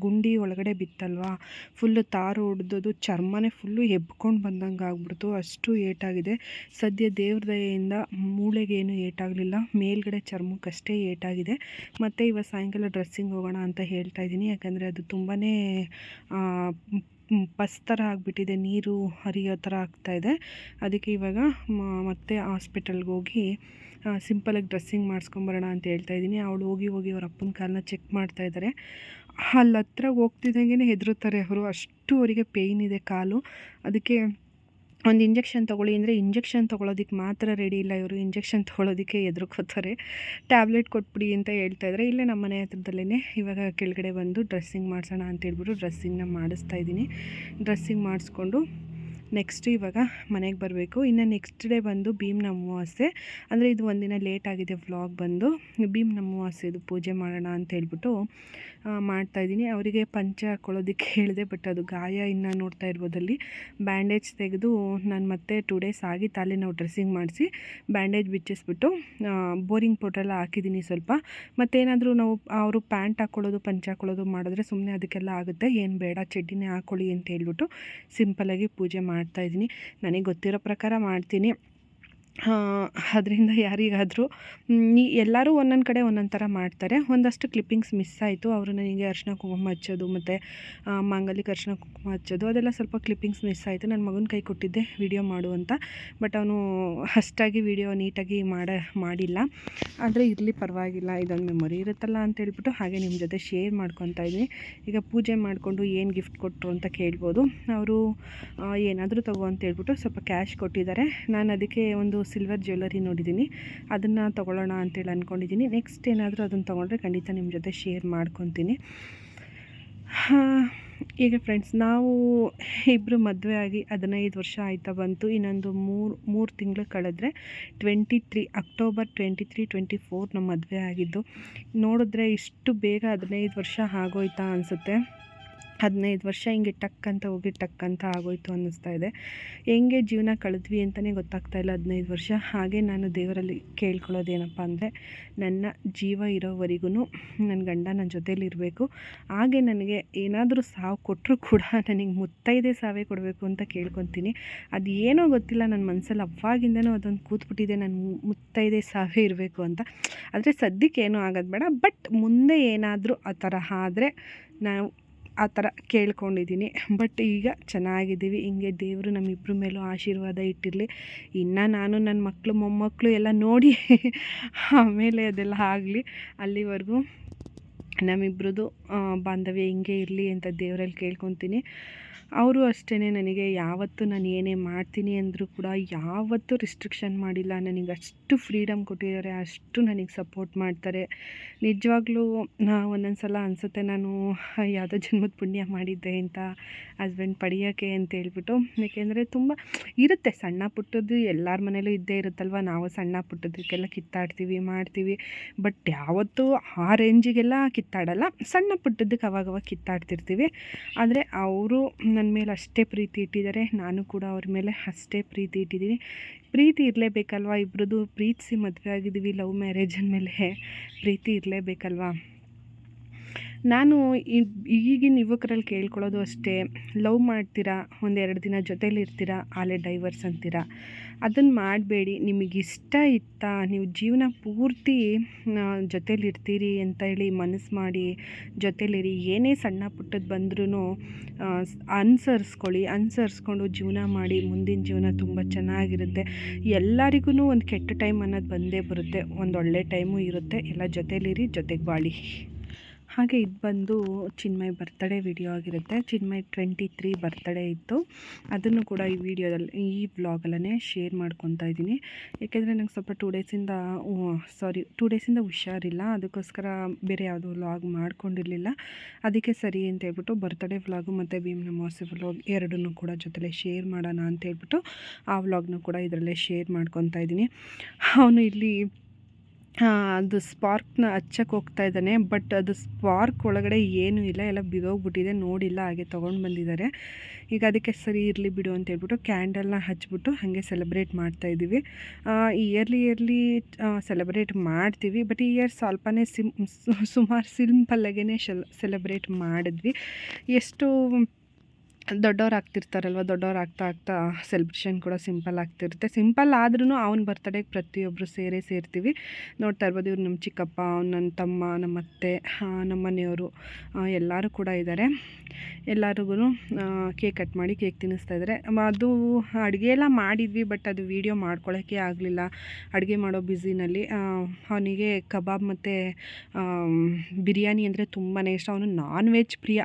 ಗುಂಡಿ ಒಳಗಡೆ ಬಿತ್ತಲ್ವಾ? ಫುಲ್ಲು ತಾರು ಹೊಡೆದೋದು ಚರ್ಮನೇ ಫುಲ್ಲು ಎಬ್ಕೊಂಡು ಬಂದಂಗೆ ಆಗ್ಬಿಡ್ತು. ಅಷ್ಟು ಏಟಾಗಿದೆ. ಸದ್ಯ ದೇವ್ರ ದಯೆಯಿಂದ ಮೂಳೆಗೇನು ಏಟಾಗಲಿಲ್ಲ. ಮೇಲ್ಗಡೆ ಚರ್ಮಕ್ಕಷ್ಟೇ ಏಟಾಗಿದೆ. ಮತ್ತು ಇವತ್ತು ಸಾಯಂಕಾಲ ಡ್ರೆಸ್ಸಿಂಗ್ ಹೋಗೋಣ ಅಂತ ಹೇಳ್ತಾ ಇದ್ದೀನಿ. ಯಾಕಂದರೆ ಅದು ತುಂಬಾ ಪಸ್ ಥರ ಆಗಿಬಿಟ್ಟಿದೆ. ನೀರು ಹರಿಯೋ ಥರ ಆಗ್ತಾಯಿದೆ ಅದಕ್ಕೆ ಇವಾಗ ಮತ್ತೆ ಹಾಸ್ಪಿಟಲ್ಗೆ ಹೋಗಿ ಸಿಂಪಲಾಗಿ ಡ್ರೆಸ್ಸಿಂಗ್ ಮಾಡಿಸ್ಕೊಂಬರೋಣ ಅಂತ ಹೇಳ್ತಾ ಇದ್ದೀನಿ. ಅವಳು ಹೋಗಿ ಹೋಗಿ ಅವ್ರ ಅಪ್ಪನ ಕಾಲನ್ನ ಚೆಕ್ ಮಾಡ್ತಾ ಇದ್ದಾರೆ. ಅಲ್ಲಿ ಹತ್ರ ಹೋಗ್ತಿದ್ದಂಗೆ ಹೆದರುತ್ತಾರೆ. ಅವರು ಅಷ್ಟು ಅವರಿಗೆ ಪೇಯ್ನ್ ಇದೆ ಕಾಲು. ಅದಕ್ಕೆ ಒಂದು ಇಂಜೆಕ್ಷನ್ ತೊಗೊಳ್ಳಿ ಅಂದರೆ ಇಂಜೆಕ್ಷನ್ ತೊಗೊಳೋದಕ್ಕೆ ಮಾತ್ರ ರೆಡಿ ಇಲ್ಲ. ಇವರು ಇಂಜೆಕ್ಷನ್ ತೊಗೊಳೋದಕ್ಕೆ ಎದುರುಕೋತಾರೆ ಟ್ಯಾಬ್ಲೆಟ್ ಕೊಟ್ಬಿಡಿ ಅಂತ ಹೇಳ್ತಾಯಿದ್ರೆ ಇಲ್ಲೇ ನಮ್ಮ ಮನೆ ಹತ್ರದಲ್ಲೇ ಇವಾಗ ಕೆಳಗಡೆ ಬಂದು ಡ್ರೆಸ್ಸಿಂಗ್ ಮಾಡಿಸೋಣ ಅಂತೇಳ್ಬಿಟ್ಟು ಡ್ರೆಸ್ಸಿಂಗ್ನ ಮಾಡಿಸ್ತಾ ಇದ್ದೀನಿ. ಡ್ರೆಸ್ಸಿಂಗ್ ಮಾಡಿಸ್ಕೊಂಡು ನೆಕ್ಸ್ಟ್ ಇವಾಗ ಮನೆಗೆ ಬರಬೇಕು. ಇನ್ನು ನೆಕ್ಸ್ಟ್ ಡೇ ಬಂದು ಭೀಮ್ನ ಅಮಾವಾಸ್ಯೆ. ಅಂದರೆ ಇದು ಒಂದಿನ ಲೇಟ್ ಆಗಿದೆ ವ್ಲಾಗ್ ಬಂದು. ಭೀಮ್ನ ಅಮಾವಾಸ್ಯೆದು ಪೂಜೆ ಮಾಡೋಣ ಅಂತ ಹೇಳ್ಬಿಟ್ಟು ಮಾಡ್ತಾಯಿದ್ದೀನಿ ಅವರಿಗೆ ಪಂಚೆ ಹಾಕ್ಕೊಳ್ಳೋದಕ್ಕೆ ಹೇಳಿದೆ ಬಟ್ ಅದು ಗಾಯ ಇನ್ನು ನೋಡ್ತಾ ಇರ್ಬೋದಲ್ಲಿ. ಬ್ಯಾಂಡೇಜ್ ತೆಗೆದು ನಾನು ಮತ್ತೆ ಟೂ ಡೇಸ್ ಆಗಿ ತಾಲೆ ನಾವು ಡ್ರೆಸ್ಸಿಂಗ್ ಮಾಡಿಸಿ ಬ್ಯಾಂಡೇಜ್ ಬಿಚ್ಚಿಸ್ಬಿಟ್ಟು ಬೋರಿಂಗ್ ಪೌಡ್ರೆಲ್ಲ ಹಾಕಿದ್ದೀನಿ ಸ್ವಲ್ಪ. ಮತ್ತೇನಾದರೂ ನಾವು ಅವರು ಪ್ಯಾಂಟ್ ಹಾಕ್ಕೊಳ್ಳೋದು ಪಂಚೆ ಹಾಕ್ಕೊಳ್ಳೋದು ಮಾಡಿದ್ರೆ ಸುಮ್ಮನೆ ಅದಕ್ಕೆಲ್ಲ ಆಗುತ್ತೆ. ಏನು ಬೇಡ, ಚಡ್ಡಿನೇ ಹಾಕ್ಕೊಳ್ಳಿ ಅಂತ ಹೇಳ್ಬಿಟ್ಟು ಸಿಂಪಲಾಗಿ ಪೂಜೆ ಮಾಡ್ತಾಯಿದ್ದೀನಿ ನನಗೆ ಗೊತ್ತಿರೋ ಪ್ರಕಾರ ಮಾಡ್ತೀನಿ. ಅದರಿಂದ ಯಾರಿಗಾದರೂ ನೀ, ಎಲ್ಲರೂ ಒಂದೊಂದು ಕಡೆ ಒಂದೊಂದು ಥರ ಮಾಡ್ತಾರೆ. ಒಂದಷ್ಟು ಕ್ಲಿಪ್ಪಿಂಗ್ಸ್ ಮಿಸ್ ಆಯಿತು. ಅವರು ನನಗೆ ಅರಿಶಿನ ಕುಂಕುಮ ಹಚ್ಚೋದು ಮತ್ತು ಮಾಂಗಲ್ಯಕ್ಕೆ ಅರಿಶಿನ ಕುಂಕುಮ ಹಚ್ಚೋದು, ಅದೆಲ್ಲ ಸ್ವಲ್ಪ ಕ್ಲಿಪ್ಪಿಂಗ್ಸ್ ಮಿಸ್ ಆಯಿತು. ನನ್ನ ಮಗನ ಕೈ ಕೊಟ್ಟಿದ್ದೆ ವಿಡಿಯೋ ಮಾಡು ಅಂತ. ಬಟ್ ಅವನು ಅಷ್ಟಾಗಿ ವಿಡಿಯೋ ನೀಟಾಗಿ ಮಾಡ, ಮಾಡಿಲ್ಲ. ಆದರೆ ಇರಲಿ ಪರವಾಗಿಲ್ಲ, ಇದೊಂದು ಮೆಮೊರಿ ಇರುತ್ತಲ್ಲ ಅಂತ ಹೇಳ್ಬಿಟ್ಟು ಹಾಗೆ ನಿಮ್ಮ ಜೊತೆ ಶೇರ್ ಮಾಡ್ಕೊತಾ ಇದ್ದೀನಿ ಈಗ ಪೂಜೆ ಮಾಡಿಕೊಂಡು ಏನು ಗಿಫ್ಟ್ ಕೊಟ್ಟರು ಅಂತ ಕೇಳ್ಬೋದು. ಅವರು ಏನಾದರೂ ತಗೋ ಅಂತ ಹೇಳ್ಬಿಟ್ಟು ಸ್ವಲ್ಪ ಕ್ಯಾಶ್ ಕೊಟ್ಟಿದ್ದಾರೆ. ನಾನು ಅದಕ್ಕೆ ಒಂದು ಸಿಲ್ವರ್ ಜ್ಯುವೆಲ್ಲರಿ ನೋಡಿದ್ದೀನಿ. ಅದನ್ನು ತೊಗೊಳ್ಳೋಣ ಅಂತೇಳಿ ಅಂದ್ಕೊಂಡಿದ್ದೀನಿ ನೆಕ್ಸ್ಟ್ ಏನಾದರೂ ಅದನ್ನು ತೊಗೊಂಡ್ರೆ ಖಂಡಿತ ನಿಮ್ಮ ಜೊತೆ ಶೇರ್ ಮಾಡ್ಕೊತೀನಿ. ಈಗ ಫ್ರೆಂಡ್ಸ್ ನಾವು ಇಬ್ಬರು ಮದುವೆ ಆಗಿ ಹದಿನೈದು ವರ್ಷ ಆಯ್ತಾ ಬಂತು. ಇನ್ನೊಂದು ಮೂರು ಮೂರು ತಿಂಗಳು ಕಳೆದ್ರೆ twenty three October twenty three twenty four ನಮ್ಮ ಮದುವೆ ಆಗಿದ್ದು. ನೋಡಿದ್ರೆ ಇಷ್ಟು ಬೇಗ ಹದಿನೈದು ವರ್ಷ ಆಗೋಯ್ತಾ ಅನಿಸುತ್ತೆ. ಹದಿನೈದು ವರ್ಷ ಹಿಂಗೆ ಟಕ್ ಅಂತ ಹೋಗಿ ಟಕ್ ಅಂತ ಆಗೋಯ್ತು ಅನ್ನಿಸ್ತಾ ಇದೆ. ಹೆಂಗೆ ಜೀವನ ಕಳೆದ್ವಿ ಅಂತಲೇ ಗೊತ್ತಾಗ್ತಾ ಇಲ್ಲ ಹದಿನೈದು ವರ್ಷ. ಹಾಗೆ ನಾನು ದೇವರಲ್ಲಿ ಕೇಳ್ಕೊಳ್ಳೋದೇನಪ್ಪ ಅಂದರೆ, ನನ್ನ ಜೀವ ಇರೋವರೆಗೂ ನನ್ನ ಗಂಡ ನನ್ನ ಜೊತೇಲಿ ಇರಬೇಕು. ಹಾಗೆ ನನಗೆ ಏನಾದರೂ ಸಾವು ಕೊಟ್ಟರೂ ಕೂಡ ನನಗೆ ಮುತ್ತೈದೆ ಸಾವೇ ಕೊಡಬೇಕು ಅಂತ ಕೇಳ್ಕೊತೀನಿ. ಅದು ಏನೋ ಗೊತ್ತಿಲ್ಲ ನನ್ನ ಮನಸ್ಸಲ್ಲಿ ಅವಾಗಿಂದನೂ ಅದೊಂದು ಕೂತ್ಬಿಟ್ಟಿದೆ ನನ್ನ ಮುತ್ತೈದೆ ಸಾವೇ ಇರಬೇಕು ಅಂತ. ಆದರೆ ಸದ್ಯಕ್ಕೆ ಏನೂ ಆಗೋದು ಬೇಡ. ಬಟ್ ಮುಂದೆ ಏನಾದರೂ ಆ ಥರ ಆದರೆ ನಾವು ಆ ಥರ ಕೇಳ್ಕೊಂಡಿದ್ದೀನಿ. ಬಟ್ ಈಗ ಚೆನ್ನಾಗಿದ್ದೀವಿ. ಹಿಂಗೆ ದೇವರು ನಮ್ಮಿಬ್ಬರ ಮೇಲೂ ಆಶೀರ್ವಾದ ಇಟ್ಟಿರಲಿ. ಇನ್ನು ನಾನು ನನ್ನ ಮಕ್ಕಳು ಮೊಮ್ಮಕ್ಕಳು ಎಲ್ಲ ನೋಡಿ ಆಮೇಲೆ ಅದೆಲ್ಲ ಆಗಲಿ. ಅಲ್ಲಿವರೆಗೂ ನಮ್ಮಿಬ್ರದ್ದು ಬಾಂಧವ್ಯ ಹಿಂಗೆ ಇರಲಿ ಅಂತ ದೇವರಲ್ಲಿ ಕೇಳ್ಕೊತೀನಿ. ಅವರು ಅಷ್ಟೇ ನನಗೆ, ಯಾವತ್ತೂ ನಾನು ಏನೇ ಮಾಡ್ತೀನಿ ಅಂದರೂ ಕೂಡ ಯಾವತ್ತೂ ರಿಸ್ಟ್ರಿಕ್ಷನ್ ಮಾಡಿಲ್ಲ. ನನಗೆ ಅಷ್ಟು ಫ್ರೀಡಮ್ ಕೊಟ್ಟಿದ್ದಾರೆ, ಅಷ್ಟು ನನಗೆ ಸಪೋರ್ಟ್ ಮಾಡ್ತಾರೆ. ನಿಜವಾಗ್ಲೂ ಒಂದೊಂದು ಸಲ ಅನಿಸುತ್ತೆ ನಾನು ಯಾವುದೋ ಜನ್ಮದ ಪುಣ್ಯ ಮಾಡಿದ್ದೆ ಅಂತ ಹಸ್ಬೆಂಡ್ ಪಡೆಯೋಕ್ಕೆ ಅಂತ ಹೇಳ್ಬಿಟ್ಟು. ಏಕೆಂದರೆ ತುಂಬ ಇರುತ್ತೆ, ಸಣ್ಣ ಪುಟ್ಟದ್ದು ಎಲ್ಲರ ಮನೇಲೂ ಇದ್ದೇ ಇರುತ್ತಲ್ವ? ನಾವು ಸಣ್ಣ ಪುಟ್ಟದಕ್ಕೆಲ್ಲ ಕಿತ್ತಾಡ್ತೀವಿ, ಮಾಡ್ತೀವಿ. ಬಟ್ ಯಾವತ್ತೂ ಆ ರೇಂಜಿಗೆಲ್ಲ ಕಿತ್ತಾಡಲ್ಲ. ಸಣ್ಣ ಪುಟ್ಟದಕ್ಕೆ ಅವಾಗವಾಗ ಕಿತ್ತಾಡ್ತಿರ್ತೀವಿ. ಆದರೆ ಅವರು ನನ್ನ ಮೇಲೆ ಅಷ್ಟೇ ಪ್ರೀತಿ ಇಟ್ಟಿದ್ದಾರೆ. ನಾನು ಕೂಡ ಅವ್ರ ಮೇಲೆ ಅಷ್ಟೇ ಪ್ರೀತಿ ಇಟ್ಟಿದ್ದೀನಿ. ಪ್ರೀತಿ ಇರಲೇಬೇಕಲ್ವ? ಇಬ್ರದ್ದು ಪ್ರೀತಿಸಿ ಮದುವೆ ಆಗಿದ್ದೀವಿ, ಲವ್ ಮ್ಯಾರೇಜ್ ಅಂದಮೇಲೆ ಪ್ರೀತಿ ಇರಲೇಬೇಕಲ್ವಾ? ನಾನು ಈಗಿನ ಯುವಕರಲ್ಲಿ ಕೇಳ್ಕೊಳ್ಳೋದು ಅಷ್ಟೇ. ಲವ್ ಮಾಡ್ತೀರಾ? ಒಂದೆರಡು ದಿನ ಜೊತೇಲಿ ಇರ್ತೀರಾ? ಆಲೇ ಡೈವರ್ಸ್ ಅಂತೀರಾ? ಅದನ್ನು ಮಾಡಬೇಡಿ. ನಿಮಗಿಷ್ಟ ಇತ್ತಾ? ನೀವು ಜೀವನ ಪೂರ್ತಿ ಜೊತೇಲಿರ್ತೀರಿ ಅಂತ ಹೇಳಿ ಮನಸ್ಸು ಮಾಡಿ ಜೊತೇಲಿರಿ. ಏನೇ ಸಣ್ಣ ಪುಟ್ಟದ್ದು ಬಂದ್ರೂ ಅನುಸರಿಸ್ಕೊಳ್ಳಿ. ಅನುಸರಿಸ್ಕೊಂಡು ಜೀವನ ಮಾಡಿ ಮುಂದಿನ ಜೀವನ ತುಂಬ ಚೆನ್ನಾಗಿರುತ್ತೆ. ಎಲ್ಲರಿಗೂ ಒಂದು ಕೆಟ್ಟ ಟೈಮ್ ಅನ್ನೋದು ಬಂದೇ ಬರುತ್ತೆ. ಒಂದು ಒಳ್ಳೆ ಟೈಮು ಇರುತ್ತೆ. ಎಲ್ಲ ಜೊತೇಲಿರಿ, ಜೊತೆಗೆ ಬಾಳಿ. ಹಾಗೆ ಇದು ಬಂದು ಚಿನ್ಮಯ್ ಬರ್ತಡೇ ವಿಡಿಯೋ ಆಗಿರುತ್ತೆ. ಚಿನ್ಮಯ್ ಟ್ವೆಂಟಿ ತ್ರೀ ಬರ್ತಡೇ ಇತ್ತು. ಅದನ್ನು ಕೂಡ ಈ ವಿಡಿಯೋದಲ್ಲಿ ಈ ವ್ಲಾಗಲ್ಲೇ ಶೇರ್ ಮಾಡ್ಕೊತಾ ಇದ್ದೀನಿ. ಏಕೆಂದರೆ ನಂಗೆ ಸ್ವಲ್ಪ ಟೂ ಡೇಸಿಂದ ಸಾರಿ ಟೂ ಡೇಸಿಂದ ಹುಷಾರಿಲ್ಲ. ಅದಕ್ಕೋಸ್ಕರ ಬೇರೆ ಯಾವುದೋ ವ್ಲಾಗ್ ಮಾಡ್ಕೊಂಡಿರಲಿಲ್ಲ. ಅದಕ್ಕೆ ಸರಿ ಅಂತ ಹೇಳ್ಬಿಟ್ಟು ಬರ್ತಡೇ ವ್ಲಾಗು ಮತ್ತು ಭೀಮ್ ನಮಾಸೆ ವ್ಲಾಗ್ ಎರಡನ್ನೂ ಕೂಡ ಜೊತೆಲೇ ಶೇರ್ ಮಾಡೋಣ ಅಂತ ಹೇಳ್ಬಿಟ್ಟು ಆ ವ್ಲಾಗ್ನ ಕೂಡ ಇದರಲ್ಲೇ ಶೇರ್ ಮಾಡ್ಕೊತಾ ಇದ್ದೀನಿ. ಅವನು ಇಲ್ಲಿ ಅದು ಸ್ಪಾರ್ಕ್ನ ಹಚ್ಚಕ್ಕೆ ಹೋಗ್ತಾ ಇದ್ದಾನೆ, ಬಟ್ ಅದು ಸ್ಪಾರ್ಕ್ ಒಳಗಡೆ ಏನೂ ಇಲ್ಲ, ಎಲ್ಲ ಬಿದೋಗ್ಬಿಟ್ಟಿದೆ, ನೋಡಿಲ್ಲ, ಹಾಗೆ ತೊಗೊಂಡು ಬಂದಿದ್ದಾರೆ. ಈಗ ಅದಕ್ಕೆ ಸರಿ ಇರಲಿ ಬಿಡು ಅಂತ ಹೇಳ್ಬಿಟ್ಟು ಕ್ಯಾಂಡಲ್ನ ಹಚ್ಬಿಟ್ಟು ಹಾಗೆ ಸೆಲೆಬ್ರೇಟ್ ಮಾಡ್ತಾ ಮಾಡ್ತಾಯಿದ್ದೀವಿ ಇಯರ್ಲಿ ಇಯರ್ಲಿ ಸೆಲೆಬ್ರೇಟ್ ಮಾಡ್ತೀವಿ, ಬಟ್ ಈ ಇಯರ್ ಸ್ವಲ್ಪನೇ ಸಿಮ್ ಸುಮಾರು ಸಿಂಪಲ್ಲಾಗೇ ಸೆಲೆಬ್ರೇಟ್ ಮಾಡಿದ್ವಿ. ಎಷ್ಟು ದೊಡ್ಡವ್ರು ಆಗ್ತಿರ್ತಾರಲ್ವ, ದೊಡ್ಡವ್ರು ಆಗ್ತಾ ಆಗ್ತಾ ಸೆಲೆಬ್ರೇಷನ್ ಕೂಡ ಸಿಂಪಲ್ ಆಗ್ತಿರುತ್ತೆ. ಸಿಂಪಲ್ ಆದ್ರೂ ಅವ್ನ ಬರ್ತಡೇಗೆ ಪ್ರತಿಯೊಬ್ಬರು ಸೇರೇ ಸೇರ್ತೀವಿ. ನೋಡ್ತಾ ಇರ್ಬೋದು ಇವ್ರು ನಮ್ಮ ಚಿಕ್ಕಪ್ಪ ನನ್ನ ತಮ್ಮ ನಮ್ಮ ಅತ್ತೆ ನಮ್ಮ ಮನೆಯವರು ಎಲ್ಲರೂ ಕೂಡ ಇದ್ದಾರೆ ಎಲ್ಲರಿಗೂ ಕೇಕ್ ಕಟ್ ಮಾಡಿ ಕೇಕ್ ತಿನ್ನಿಸ್ತಾ ಇದ್ದಾರೆ ಅದು ಅಡುಗೆ ಎಲ್ಲ ಮಾಡಿದ್ವಿ ಬಟ್ ಅದು ವೀಡಿಯೋ ಮಾಡ್ಕೊಳ್ಳೋಕ್ಕೆ ಆಗಲಿಲ್ಲ. ಅಡುಗೆ ಮಾಡೋ ಬ್ಯುಸಿನಲ್ಲಿ ಅವನಿಗೆ ಕಬಾಬ್ ಮತ್ತು ಬಿರಿಯಾನಿ ಅಂದರೆ ತುಂಬಾ ಇಷ್ಟ. ಅವನು ನಾನ್ ವೆಜ್ ಪ್ರಿಯ.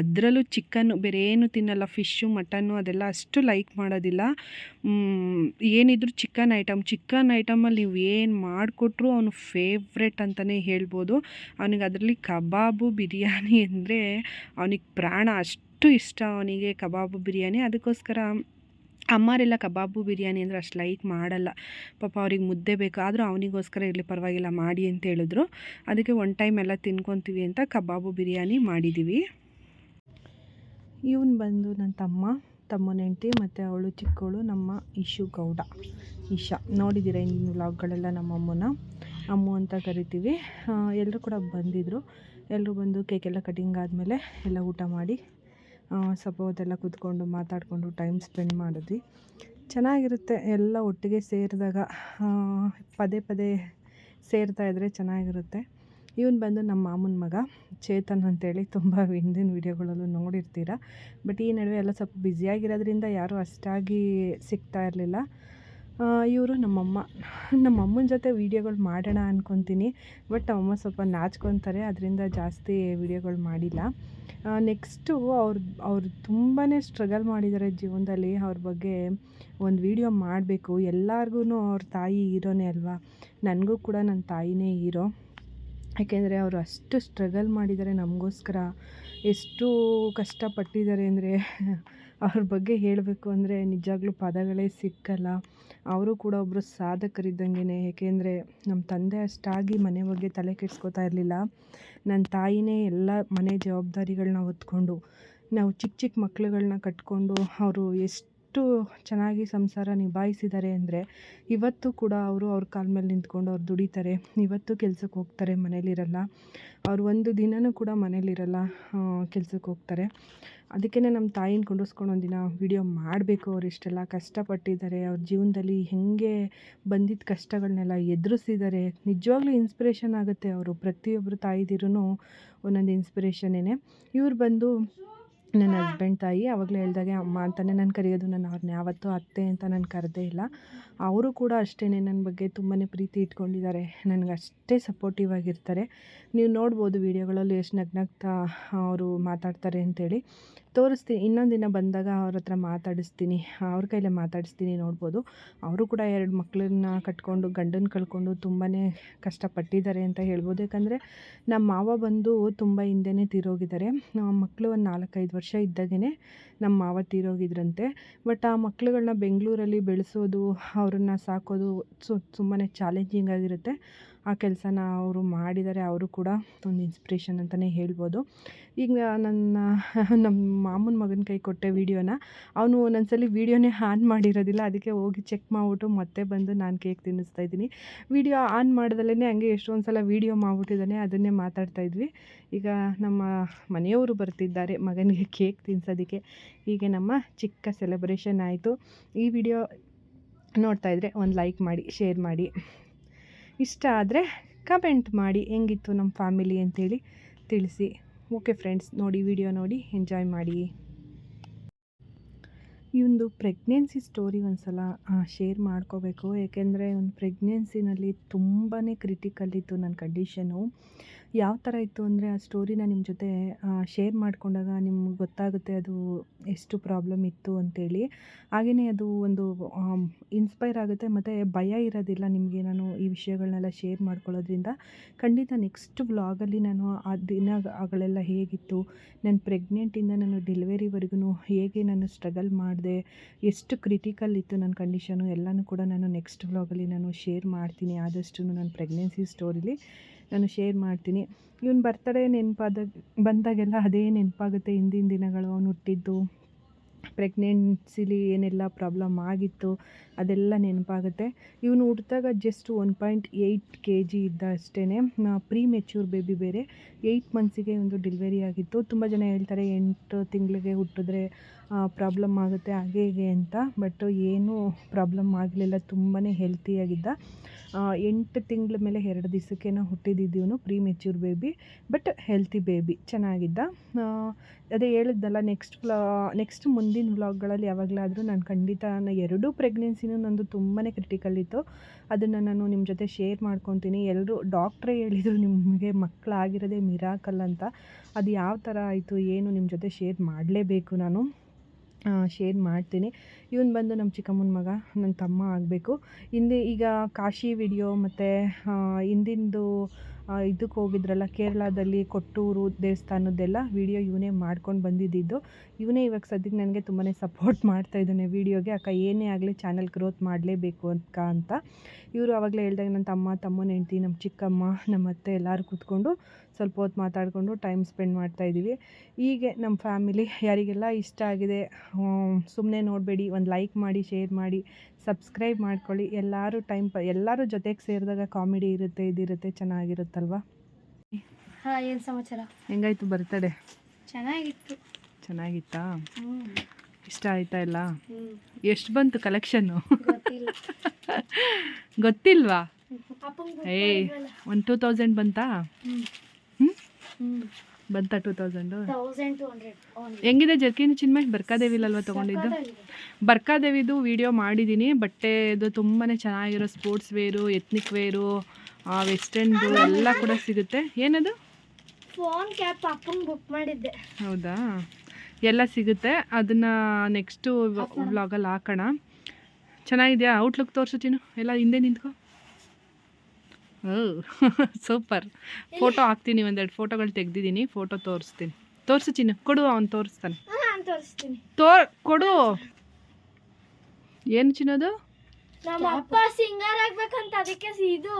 ಅದರಲ್ಲೂ ಚಿಕನ್ನು ಬೇರೆ ಏನು ತಿನ್ನ ತಿನ್ನಲ್ಲ ಫಿಶ್ಶು, ಮಟನ್ನು ಅದೆಲ್ಲ ಅಷ್ಟು ಲೈಕ್ ಮಾಡೋದಿಲ್ಲ. ಏನಿದ್ರು ಚಿಕನ್ ಐಟಮ್. ಚಿಕನ್ ಐಟಮಲ್ಲಿ ನೀವು ಏನು ಮಾಡಿಕೊಟ್ರು ಅವನು ಫೇವ್ರೆಟ್ ಅಂತಲೇ ಹೇಳ್ಬೋದು. ಅವನಿಗೆ ಅದರಲ್ಲಿ ಕಬಾಬು ಬಿರಿಯಾನಿ ಅಂದರೆ ಅವನಿಗೆ ಪ್ರಾಣ ಅಷ್ಟು ಇಷ್ಟ ಅವನಿಗೆ ಕಬಾಬು ಬಿರಿಯಾನಿ. ಅದಕ್ಕೋಸ್ಕರ ಅಮ್ಮಾರೆಲ್ಲ ಕಬಾಬು ಬಿರಿಯಾನಿ ಅಂದರೆ ಅಷ್ಟು ಲೈಕ್ ಮಾಡಲ್ಲ. ಪಾಪ ಅವ್ರಿಗೆ ಮುದ್ದೆ ಬೇಕು. ಆದರೂ ಅವನಿಗೋಸ್ಕರ ಇರಲಿ, ಪರವಾಗಿಲ್ಲ, ಮಾಡಿ ಅಂತ ಹೇಳಿದ್ರು. ಅದಕ್ಕೆ ಒನ್ ಟೈಮ್ ಎಲ್ಲ ತಿನ್ಕೊತೀವಿ ಅಂತ ಕಬಾಬು ಬಿರಿಯಾನಿ ಮಾಡಿದ್ದೀವಿ ಇವನು ಬಂದು ನನ್ನ ತಮ್ಮ, ತಮ್ಮನ ಹೆಂಡತಿ ಮತ್ತು ಅವಳು ಚಿಕ್ಕವಳು ನಮ್ಮ ಇಶು ಗೌಡ. ಇಶಾ ನೋಡಿದ್ದೀರ ಇನ್ನು ವ್ಲಾಗ್ಗಳೆಲ್ಲ ನಮ್ಮ ಅಮ್ಮನ? ಅಮ್ಮು ಅಂತ ಕರಿತೀವಿ. ಎಲ್ಲರೂ ಕೂಡ ಬಂದಿದ್ದರು ಎಲ್ಲರೂ ಬಂದು ಕೇಕೆಲ್ಲ ಕಟಿಂಗ್ ಆದಮೇಲೆ ಎಲ್ಲ ಊಟ ಮಾಡಿ ಸ್ವಲ್ಪ ಹೊತ್ತೆಲ್ಲ ಕೂತ್ಕೊಂಡು ಮಾತಾಡಿಕೊಂಡು ಟೈಮ್ ಸ್ಪೆಂಡ್ ಮಾಡಿದ್ವಿ. ಚೆನ್ನಾಗಿರುತ್ತೆ, ಎಲ್ಲ ಒಟ್ಟಿಗೆ ಸೇರಿದಾಗ ಪದೇ ಪದೇ ಸೇರ್ತಾ ಇದ್ದರೆ ಚೆನ್ನಾಗಿರುತ್ತೆ. ಇವನು ಬಂದು ನಮ್ಮ ಮಾಮನ ಮಗ, ಚೇತನ್ ಅಂತೇಳಿ ತುಂಬ ಹಿಂದಿನ ವೀಡಿಯೋಗಳಲ್ಲೂ ನೋಡಿರ್ತೀರ. ಬಟ್ ಈ ನಡುವೆ ಎಲ್ಲ ಸ್ವಲ್ಪ ಬ್ಯುಸಿಯಾಗಿರೋದ್ರಿಂದ ಯಾರೂ ಅಷ್ಟಾಗಿ ಸಿಗ್ತಾ ಇರಲಿಲ್ಲ. ಇವರು ನಮ್ಮಮ್ಮ. ನಮ್ಮಮ್ಮನ ಜೊತೆ ವೀಡಿಯೋಗಳು ಮಾಡೋಣ ಅಂದ್ಕೊತೀನಿ ಬಟ್ ನಮ್ಮಮ್ಮ ಸ್ವಲ್ಪ ನಾಚ್ಕೊತಾರೆ, ಅದರಿಂದ ಜಾಸ್ತಿ ವೀಡಿಯೋಗಳು ಮಾಡಿಲ್ಲ. ನೆಕ್ಸ್ಟು ಅವ್ರು ಅವ್ರು ತುಂಬಾ ಸ್ಟ್ರಗಲ್ ಮಾಡಿದ್ದಾರೆ ಜೀವನದಲ್ಲಿ. ಅವ್ರ ಬಗ್ಗೆ ಒಂದು ವೀಡಿಯೋ ಮಾಡಬೇಕು. ಎಲ್ಲರಿಗೂ ಅವ್ರ ತಾಯಿ ಹೀರೋನೇ ಅಲ್ವಾ? ನನಗೂ ಕೂಡ ನನ್ನ ತಾಯಿನೇ ಹೀರೋ. ಯಾಕೆಂದರೆ ಅವರು ಅಷ್ಟು ಸ್ಟ್ರಗಲ್ ಮಾಡಿದ್ದಾರೆ ನಮಗೋಸ್ಕರ, ಎಷ್ಟು ಕಷ್ಟಪಟ್ಟಿದ್ದಾರೆ ಅಂದರೆ ಅವ್ರ ಬಗ್ಗೆ ಹೇಳಬೇಕು ಅಂದರೆ ನಿಜವಾಗ್ಲೂ ಪದಗಳೇ ಸಿಕ್ಕಲ್ಲ. ಅವರು ಕೂಡ ಒಬ್ಬರು ಸಾಧಕರಿದ್ದಂಗೆ ಏಕೆಂದರೆ ನಮ್ಮ ತಂದೆ ಅಷ್ಟಾಗಿ ಮನೆ ಬಗ್ಗೆ ತಲೆ ಕೆಡಿಸ್ಕೊತಾ ಇರಲಿಲ್ಲ. ನನ್ನ ತಾಯಿನೇ ಎಲ್ಲ ಮನೆ ಜವಾಬ್ದಾರಿಗಳನ್ನ ಹೊತ್ಕೊಂಡು, ನಾವು ಚಿಕ್ಕ ಚಿಕ್ಕ ಮಕ್ಳುಗಳ್ನ ಕಟ್ಕೊಂಡು, ಅವರು ಎಷ್ಟು ಚೆನ್ನಾಗಿ ಸಂಸಾರ ನಿಭಾಯಿಸಿದ್ದಾರೆ ಅಂದರೆ ಇವತ್ತು ಕೂಡ ಅವರು ಅವ್ರ ಕಾಲ ಮೇಲೆ ನಿಂತ್ಕೊಂಡು ಅವ್ರು ದುಡಿತಾರೆ. ಇವತ್ತು ಕೆಲ್ಸಕ್ಕೆ ಹೋಗ್ತಾರೆ ಮನೇಲಿರಲ್ಲ ಅವ್ರು ಒಂದು ದಿನವೂ ಕೂಡ ಮನೇಲಿರಲ್ಲ ಕೆಲ್ಸಕ್ಕೆ ಹೋಗ್ತಾರೆ. ಅದಕ್ಕೇ ನಮ್ಮ ತಾಯಿನ ಕುಂಡಿಸ್ಕೊಂಡು ಒಂದಿನ ವೀಡಿಯೋ ಮಾಡಬೇಕು ಅವ್ರು ಇಷ್ಟೆಲ್ಲ ಕಷ್ಟಪಟ್ಟಿದ್ದಾರೆ. ಅವ್ರ ಜೀವನದಲ್ಲಿ ಹೇಗೆ ಬಂದಿದ್ದ ಕಷ್ಟಗಳನ್ನೆಲ್ಲ ಎದುರಿಸಿದ್ದಾರೆ. ನಿಜವಾಗ್ಲೂ ಇನ್ಸ್ಪಿರೇಷನ್ ಆಗುತ್ತೆ ಅವರು. ಪ್ರತಿಯೊಬ್ಬರು ತಾಯಿದಿರೂ ಒಂದೊಂದು ಇನ್ಸ್ಪಿರೇಷನ್ನೇ ಇವ್ರು ಬಂದು ನನ್ನ ಹಸ್ಬೆಂಡ್ ತಾಯಿ ಆವಾಗಲೇ ಹೇಳ್ದಾಗೆ, ಅಮ್ಮ ಅಂತಲೇ ನಾನು ಕರೆಯೋದು, ನಾನು ಅವ್ರನ್ನ ಯಾವತ್ತೂ ಅತ್ತೆ ಅಂತ ನಾನು ಕರೆದೇ ಇಲ್ಲ. ಅವರು ಕೂಡ ಅಷ್ಟೇ ನನ್ನ ಬಗ್ಗೆ ತುಂಬಾ ಪ್ರೀತಿ ಇಟ್ಕೊಂಡಿದ್ದಾರೆ. ನನಗೆ ಅಷ್ಟೇ ಸಪೋರ್ಟಿವ್ ಆಗಿರ್ತಾರೆ. ನೀವು ನೋಡ್ಬೋದು ವೀಡಿಯೋಗಳಲ್ಲಿ ಎಷ್ಟು ನಗ್ನಗ್ತಾ ಅವರು ಮಾತಾಡ್ತಾರೆ ಅಂತೇಳಿ. ತೋರಿಸ್ತೀನಿ ಇನ್ನೊಂದು ದಿನ ಬಂದಾಗ ಅವ್ರ ಹತ್ರ ಮಾತಾಡಿಸ್ತೀನಿ, ಅವ್ರ ಕೈಲೇ ಮಾತಾಡಿಸ್ತೀನಿ ನೋಡ್ಬೋದು. ಅವರು ಕೂಡ ಎರಡು ಮಕ್ಕಳನ್ನ ಕಟ್ಕೊಂಡು, ಗಂಡನ ಕಳ್ಕೊಂಡು ತುಂಬಾ ಕಷ್ಟಪಟ್ಟಿದ್ದಾರೆ ಅಂತ ಹೇಳ್ಬೋದು. ಯಾಕಂದರೆ ನಮ್ಮ ಮಾವ ಬಂದು ತುಂಬ ಹಿಂದೆನೇ ತೀರೋಗಿದ್ದಾರೆ. ಮಕ್ಕಳು ಒಂದು ನಾಲ್ಕೈದು ವರ್ಷ ಇದ್ದಾಗೇ ನಮ್ಮ ಮಾವ ತೀರೋಗಿದ್ರಂತೆ. ಬಟ್ ಆ ಮಕ್ಕಳುಗಳನ್ನ ಬೆಂಗಳೂರಲ್ಲಿ ಬೆಳೆಸೋದು, ಅವ್ರನ್ನ ಸಾಕೋದು ಸು ತುಂಬಾ ಚಾಲೆಂಜಿಂಗ್ ಆಗಿರುತ್ತೆ. ಆ ಕೆಲಸನ ಅವರು ಮಾಡಿದ್ದಾರೆ ಅವರು ಕೂಡ ಒಂದು ಇನ್ಸ್ಪಿರೇಷನ್ ಅಂತಲೇ ಹೇಳ್ಬೋದು. ಈಗ ನನ್ನ, ನಮ್ಮ ಮಾಮನ ಮಗನ ಕೈ ಕೊಟ್ಟೆ ವೀಡಿಯೋನ ಅವನು ಒಂದೊಂದ್ಸಲಿ ವೀಡಿಯೋನೇ ಆನ್ ಮಾಡಿರೋದಿಲ್ಲ. ಅದಕ್ಕೆ ಹೋಗಿ ಚೆಕ್ ಮಾಡಿಬಿಟ್ಟು ಮತ್ತೆ ಬಂದು ನಾನು ಕೇಕ್ ತಿನ್ನಿಸ್ತಾ ಇದ್ದೀನಿ. ವೀಡಿಯೋ ಆನ್ ಮಾಡಿದಲ್ಲೇ ಹಂಗೆ ಎಷ್ಟೊಂದು ಸಲ ವೀಡಿಯೋ ಮಾಡಿಬಿಟ್ಟಿದ್ದಾನೆ, ಅದನ್ನೇ ಮಾತಾಡ್ತಾ ಇದ್ವಿ. ಈಗ ನಮ್ಮ ಮನೆಯವರು ಬರ್ತಿದ್ದಾರೆ ಮಗನಿಗೆ ಕೇಕ್ ತಿನ್ಸೋದಕ್ಕೆ. ಹೀಗೆ ನಮ್ಮ ಚಿಕ್ಕ ಸೆಲೆಬ್ರೇಷನ್ ಆಯಿತು. ಈ ವಿಡಿಯೋ ನೋಡ್ತಾ ಇದ್ದರೆ ಒಂದು ಲೈಕ್ ಮಾಡಿ ಶೇರ್ ಮಾಡಿ. ಇಷ್ಟ ಆದರೆ ಕಮೆಂಟ್ ಮಾಡಿ ಹೆಂಗಿತ್ತು ನಮ್ಮ ಫ್ಯಾಮಿಲಿ ಅಂತೇಳಿ ತಿಳಿಸಿ. ಓಕೆ ಫ್ರೆಂಡ್ಸ್ ನೋಡಿ ವಿಡಿಯೋ ನೋಡಿ ಎಂಜಾಯ್ ಮಾಡಿ. ಈ ಒಂದು ಪ್ರೆಗ್ನೆನ್ಸಿ ಸ್ಟೋರಿ ಒಂದು ಸಲ ಶೇರ್ ಮಾಡ್ಕೋಬೇಕು. ಏಕೆಂದರೆ ಒಂದು ಪ್ರೆಗ್ನೆನ್ಸಿನಲ್ಲಿ ತುಂಬಾ ಕ್ರಿಟಿಕಲ್ ಇತ್ತು ನನ್ನ ಕಂಡೀಷನು ಯಾವ ಥರ ಇತ್ತು ಅಂದರೆ ಆ ಸ್ಟೋರಿನ ನಿಮ್ಮ ಜೊತೆ ಶೇರ್ ಮಾಡಿಕೊಂಡಾಗ ನಿಮ್ಗೆ ಗೊತ್ತಾಗುತ್ತೆ ಅದು ಎಷ್ಟು ಪ್ರಾಬ್ಲಮ್ ಇತ್ತು ಅಂತೇಳಿ. ಹಾಗೆಯೇ ಅದು ಒಂದು ಇನ್ಸ್ಪೈರ್ ಆಗುತ್ತೆ ಮತ್ತು ಭಯ ಇರೋದಿಲ್ಲ ನಿಮಗೆ ನಾನು ಈ ವಿಷಯಗಳನ್ನೆಲ್ಲ ಶೇರ್ ಮಾಡ್ಕೊಳ್ಳೋದ್ರಿಂದ. ಖಂಡಿತ ನೆಕ್ಸ್ಟ್ ವ್ಲಾಗಲ್ಲಿ ನಾನು ಆ ದಿನಗಳೆಲ್ಲ ಹೇಗಿತ್ತು ನಾನು ಪ್ರೆಗ್ನೆಂಟಿಂದ ನಾನು ಡೆಲಿವರಿವರೆಗೂ ಹೇಗೆ ನಾನು ಸ್ಟ್ರಗಲ್ ಮಾಡಿದೆ, ಎಷ್ಟು ಕ್ರಿಟಿಕಲ್ ಇತ್ತು ನನ್ನ ಕಂಡೀಷನು ಎಲ್ಲನೂ ಕೂಡ ನಾನು ನೆಕ್ಸ್ಟ್ ವ್ಲಾಗಲ್ಲಿ ನಾನು ಶೇರ್ ಮಾಡ್ತೀನಿ ಆದಷ್ಟು ನನ್ನ ಪ್ರೆಗ್ನೆನ್ಸಿ ಸ್ಟೋರಿಲಿ ನಾನು ಶೇರ್ ಮಾಡ್ತೀನಿ. ಇವನು ಬರ್ತಡೇ ನೆನಪಾದ, ಬಂದಾಗೆಲ್ಲ ಅದೇ ನೆನಪಾಗುತ್ತೆ. ಹಿಂದಿನ ದಿನಗಳು ಅವನು ಹುಟ್ಟಿದ್ದು ಪ್ರೆಗ್ನೆನ್ಸಿಲಿ ಏನೆಲ್ಲ ಪ್ರಾಬ್ಲಮ್ ಆಗಿತ್ತು, ಅದೆಲ್ಲ ನೆನಪಾಗುತ್ತೆ. ಇವನು ಹುಟ್ಟಿದಾಗ just one point eight K G ಇದ್ದ ಅಷ್ಟೇ ಪ್ರೀ ಮೆಚ್ಯೂರ್ ಬೇಬಿ ಬೇರೆ. ಏಯ್ಟ್ ಮಂತ್ಸಿಗೆ ಒಂದು ಡೆಲಿವರಿ ಆಗಿತ್ತು. ತುಂಬ ಜನ ಹೇಳ್ತಾರೆ, ಎಂಟು ತಿಂಗಳಿಗೆ ಹುಟ್ಟಿದ್ರೆ ಪ್ರಾಬ್ಲಮ್ ಆಗುತ್ತೆ, ಹಾಗೆ ಹೀಗೆ ಅಂತ. ಬಟ್ ಏನೂ ಪ್ರಾಬ್ಲಮ್ ಆಗಲಿಲ್ಲ. ತುಂಬಾ ಹೆಲ್ತಿಯಾಗಿದ್ದ ಎಂಟು ತಿಂಗಳ ಮೇಲೆ ಎರಡು ದಿವಸಕ್ಕೇನೋ ಹುಟ್ಟಿದ್ದಿದ್ದೀವನು premature baby but healthy baby ಚೆನ್ನಾಗಿದ್ದ ಅದೇ ಹೇಳಿದ್ನಲ್ಲ ನೆಕ್ಸ್ಟ್ ವ್ಲಾ ನೆಕ್ಸ್ಟ್ ಮುಂದಿನ ವ್ಲಾಗ್ಗಳಲ್ಲಿ ಯಾವಾಗಲಾದರೂ ನಾನು ಖಂಡಿತ ನಾನು ಎರಡೂ ಪ್ರೆಗ್ನೆನ್ಸಿನೂ ನಂದು ತುಂಬಾ ಕ್ರಿಟಿಕಲ್ ಇತ್ತು. ಅದನ್ನು ನಾನು ನಿಮ್ಮ ಜೊತೆ ಶೇರ್ ಮಾಡ್ಕೊತೀನಿ. ಎಲ್ಲರೂ ಡಾಕ್ಟ್ರೇ ಹೇಳಿದರು ನಿಮಗೆ ಮಕ್ಕಳಾಗಿರೋದೇ ಮಿರಾಕಲ್ ಅಂತ. ಅದು ಯಾವ ಥರ ಆಯಿತು, ಏನು ನಿಮ್ಮ ಜೊತೆ ಶೇರ್ ಮಾಡಲೇಬೇಕು ನಾನು. ಶೇರ್ ಮಾಡ್ತೀನಿ. ಇವನು ಬಂದು ನಮ್ಮ ಚಿಕ್ಕಮ್ಮನ ಮಗ ನನ್ನ ತಮ್ಮ ಆಗಬೇಕು. ಹಿಂದೆ ಈಗ ಕಾಶಿ ವಿಡಿಯೋ ಮತ್ತು ಹಿಂದಿಂದು ಇದಕ್ಕೆ ಹೋಗಿದ್ರಲ್ಲ, ಕೇರಳದಲ್ಲಿ ಕೊಟ್ಟೂರು ದೇವಸ್ಥಾನದ್ದೆಲ್ಲ ವಿಡಿಯೋ ಇವನೇ ಮಾಡ್ಕೊಂಡು ಬಂದಿದ್ದಿದ್ದು ಇವನೇ ಇವಾಗ ಸದ್ಯಕ್ಕೆ ನನಗೆ ತುಂಬಾ ಸಪೋರ್ಟ್ ಮಾಡ್ತಾ ಇದ್ದಾನೆ ವೀಡಿಯೋಗೆ ಅಕ್ಕ, ಏನೇ ಆಗಲಿ ಚಾನಲ್ ಗ್ರೋತ್ ಮಾಡಲೇಬೇಕು ಅಕ್ಕ ಅಂತ. ಇವರು ಆವಾಗಲೇ ಹೇಳ್ದಾಗ ನನ್ನ ತಮ್ಮ, ತಮ್ಮನ ಹೆಂಡ್ತಿ, ನಮ್ಮ ಚಿಕ್ಕಮ್ಮ, ನಮ್ಮ ಅತ್ತೆ ಎಲ್ಲರೂ ಕೂತ್ಕೊಂಡು ಸ್ವಲ್ಪ ಹೊತ್ತು ಮಾತಾಡಿಕೊಂಡು ಟೈಮ್ ಸ್ಪೆಂಡ್ ಮಾಡ್ತಾಯಿದ್ದೀವಿ ಹೀಗೆ ನಮ್ಮ ಫ್ಯಾಮಿಲಿ ಯಾರಿಗೆಲ್ಲ ಇಷ್ಟ ಆಗಿದೆ ಸುಮ್ಮನೆ ನೋಡಬೇಡಿ, ಒಂದು ಲೈಕ್ ಮಾಡಿ ಶೇರ್ ಮಾಡಿ ಸಬ್ಸ್ಕ್ರೈಬ್ ಮಾಡ್ಕೊಳ್ಳಿ. ಎಲ್ಲರೂ ಟೈಮ್ ಪ ಎಲ್ಲರೂ ಜೊತೆಗೆ ಸೇರಿದಾಗ ಕಾಮಿಡಿ ಇರುತ್ತೆ ಇದಿರುತ್ತೆ ಚೆನ್ನಾಗಿರುತ್ತಲ್ವಾ? ಹಾಂ ಏನು ಸಮಾಚಾರ? ಹೆಂಗಾಯ್ತು ಬರ್ತಡೆ? ಚೆನ್ನಾಗಿತ್ತು. ಚೆನ್ನಾಗಿತ್ತಾ? ಇಷ್ಟ ಆಯ್ತಾ ಇಲ್ಲ ಎಷ್ಟು ಬಂತು ಕಲೆಕ್ಷನ್ನು? ಗೊತ್ತಿಲ್ವಾ? ಏಯ್ ಒಂದು ಟೂ ತೌಸಂಡ್ ಬಂತಾ? ಹ್ಞೂ ಬಂತಾ two thousand thousand two hundred ಹೆಂಗಿದೆ ಜರ್ಕಿನ್? ಚಿನ್ಮಯ್ ಬರ್ಕಾದೇವಿಲಲ್ವ ತೊಗೊಂಡಿದ್ದು? ಬರ್ಕಾದೇವಿದು ವಿಡಿಯೋ ಮಾಡಿದ್ದೀನಿ ಬಟ್ಟೆದು ತುಂಬಾ ಚೆನ್ನಾಗಿರೋ ಸ್ಪೋರ್ಟ್ಸ್ ವೇರು ಎತ್ನಿಕ್ ವೇರು ವೆಸ್ಟರ್ನ್ದು ಎಲ್ಲ ಕೂಡ ಸಿಗುತ್ತೆ. ಏನದು? ಫೋನ್ ಕ್ಯಾಪ್ ಬುಕ್ ಮಾಡಿದ್ದೆ. ಹೌದಾ? ಎಲ್ಲ ಸಿಗುತ್ತೆ. ಅದನ್ನು ನೆಕ್ಸ್ಟು ವ್ಲಾಗಲ್ಲಿ ಹಾಕೋಣ. ಚೆನ್ನಾಗಿದೆಯಾ? ಔಟ್ಲುಕ್ ತೋರಿಸು ಚಿನ್ನು. ಎಲ್ಲ ಹಿಂದೆ ನಿಂತ್ಕೊ. ಸೂಪರ್. ಫೋಟೋ ಹಾಕ್ತೀನಿ ಒಂದೆರಡು ಫೋಟೋಗಳು ತೆಗ್ದಿದ್ದೀನಿ. ಫೋಟೋ ತೋರಿಸ್ತೀನಿ. ತೋರಿಸು ಚಿನ್ನ. ಕೊಡು ಅವ್ನು ತೋರಿಸ್ತಾನೆ. ತೋರ್ ಕೊಡು. ಏನು ಚಿನ್ನೋದು ನಮ್ಮ ಅಪ್ಪ ಸಿಂಗರ್ ಆಗ್ಬೇಕಂತ ಅದಕ್ಕೆ ಇದು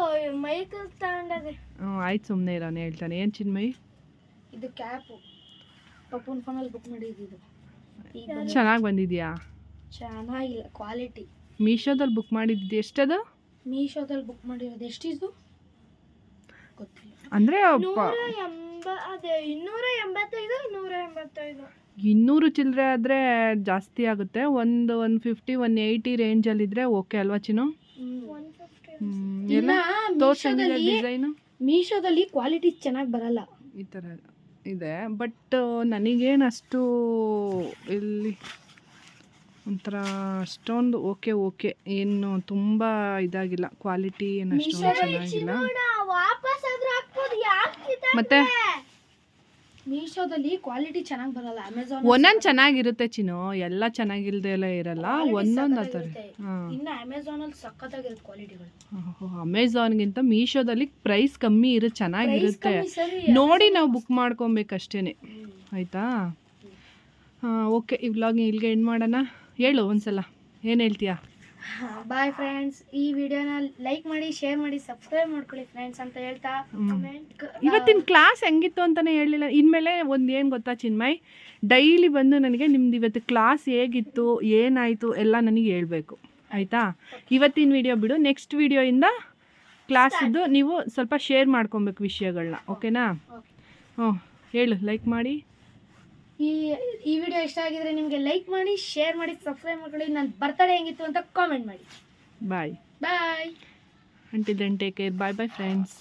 ಮೈಕ್ ತಗೊಂಡದೆ. ಹ್ಞೂ ಆಯ್ತು ಸುಮ್ಮನೆ ಇರೋನು ಹೇಳ್ತಾನೆ. ಏನು ಚಿನ್ಮಯಿ ಇದು ಕ್ಯಾಪು. ಪಪ್ಪನ ಫೋನಲ್ಲಿ ಬುಕ್ ಮಾಡಿದ್ದು ಚೆನ್ನಾಗಿ ಬಂದಿದ್ಯಾ? ಚೆನ್ನಾಗಿಲ್ಲ ಕ್ವಾಲಿಟಿ ಮೀಶೋದಲ್ಲಿ ಬುಕ್ ಮಾಡಿದ್ದು ಎಷ್ಟದು? ಮೀಶೋದಲ್ಲಿ ಬುಕ್ ಮಾಡಿರೋದು ಎಷ್ಟಿದು? ಅಂದರೆ ಇನ್ನೂರ ಚಿಲ್ಲರೆ ಆದರೆ ಜಾಸ್ತಿ ಆಗುತ್ತೆ. ಒಂದು ಒನ್ ಫಿಫ್ಟಿ ಒನ್ ಏಯ್ಟಿ ರೇಂಜಲ್ಲಿದ್ದರೆ ಓಕೆ ಅಲ್ವಾ ಚಿನ್ನು? ಎಲ್ಲ ಡಿಸೈನು ಮೀಶೋದಲ್ಲಿ ಕ್ವಾಲಿಟಿ ಚೆನ್ನಾಗಿ ಬರಲ್ಲ. ಈ ಥರ ಇದೆ. ಬಟ್ ನನಗೇನು ಅಷ್ಟು ಇಲ್ಲಿ ಒಂಥರ ಅಷ್ಟೊಂದು ಓಕೆ ಓಕೆ ಏನು ತುಂಬ ಇದಾಗಿಲ್ಲ. ಕ್ವಾಲಿಟಿ ಏನು ಅಷ್ಟೊಂದು ಚೆನ್ನಾಗಿಲ್ಲ. ಮತ್ತೆ? ಮೀಶೋದಲ್ಲಿ ಕ್ವಾಲಿಟಿ ಚೆನ್ನಾಗಿ ಬರಲ್ಲ. ಅಮೆಝಾನ್ ಒಂದೊಂದು ಚೆನ್ನಾಗಿರುತ್ತೆ ಚಿನ್ನು. ಎಲ್ಲ ಚೆನ್ನಾಗಿಲ್ದೆ ಎಲ್ಲ ಇರಲ್ಲ. ಒಂದೊಂದು ಆ ಥರ. ಇನ್ನು ಅಮೆಝಾನ್ ಅಲ್ಲಿ ಸಖತ್ತಾಗಿರುತ್ತೆ ಕ್ವಾಲಿಟಿಗಳು ಅಮೆಝಾನ್ಗಿಂತ ಮೀಶೋದಲ್ಲಿ ಪ್ರೈಸ್ ಕಮ್ಮಿ ಇರೋ ಚೆನ್ನಾಗಿರುತ್ತೆ. ನೋಡಿ ನಾವು ಬುಕ್ ಮಾಡ್ಕೊಬೇಕಷ್ಟೇ ಆಯಿತಾ? ಹಾಂ ಓಕೆ ಈ ವ್ಲಾಗ್ ಇಲ್ಲಿಗೆ ಎಂಡ್ ಮಾಡೋಣ. ಹೇಳು ಒಂದ್ಸಲ. ಏನು ಹೇಳ್ತೀಯಾ? ಬಾಯ್ ಫ್ರೆಂಡ್ಸ್ ಈ ವಿಡಿಯೋನ ಲೈಕ್ ಮಾಡಿ ಶೇರ್ ಮಾಡಿ ಸಬ್ಸ್ಕ್ರೈಬ್ ಮಾಡ್ಕೊಳ್ಳಿ ಫ್ರೆಂಡ್ಸ್ ಅಂತ ಹೇಳ್ತಾ ಇವತ್ತಿನ ಕ್ಲಾಸ್ ಹೆಂಗಿತ್ತು ಅಂತಾನೆ ಹೇಳಲಿಲ್ಲ. ಇನ್ಮೇಲೆ ಒಂದು ಏನು ಗೊತ್ತಾ ಚಿನ್ಮಯ್? ಡೈಲಿ ಬಂದು ನನಗೆ ನಿಮ್ದು ಇವತ್ತು ಕ್ಲಾಸ್ ಹೇಗಿತ್ತು ಏನಾಯಿತು ಎಲ್ಲ ನನಗೆ ಹೇಳಬೇಕು. ಆಯಿತಾ? ಇವತ್ತಿನ ವಿಡಿಯೋ ಬಿಡು. ನೆಕ್ಸ್ಟ್ ವಿಡಿಯೋಯಿಂದ ಕ್ಲಾಸಿದ್ದು ನೀವು ಸ್ವಲ್ಪ ಶೇರ್ ಮಾಡ್ಕೊಬೇಕು ವಿಷಯಗಳನ್ನ ಓಕೆನಾ ಹ್ಞೂ ಹೇಳು ಲೈಕ್ ಮಾಡಿ. ಈ ಈ ವಿಡಿಯೋ ಇಷ್ಟ ಆಗಿದ್ರೆ ನಿಮಗೆ ಲೈಕ್ ಮಾಡಿ ಶೇರ್ ಮಾಡಿ ಸಬ್ಸ್ಕ್ರೈಬ್ ಮಾಡ್ಕೊಳ್ಳಿ. ನನ್ನ ಬರ್ತಡೇ ಹೆಂಗಿತ್ತು ಅಂತ ಕಾಮೆಂಟ್ ಮಾಡಿ. Bye bye until then take care bye bye friends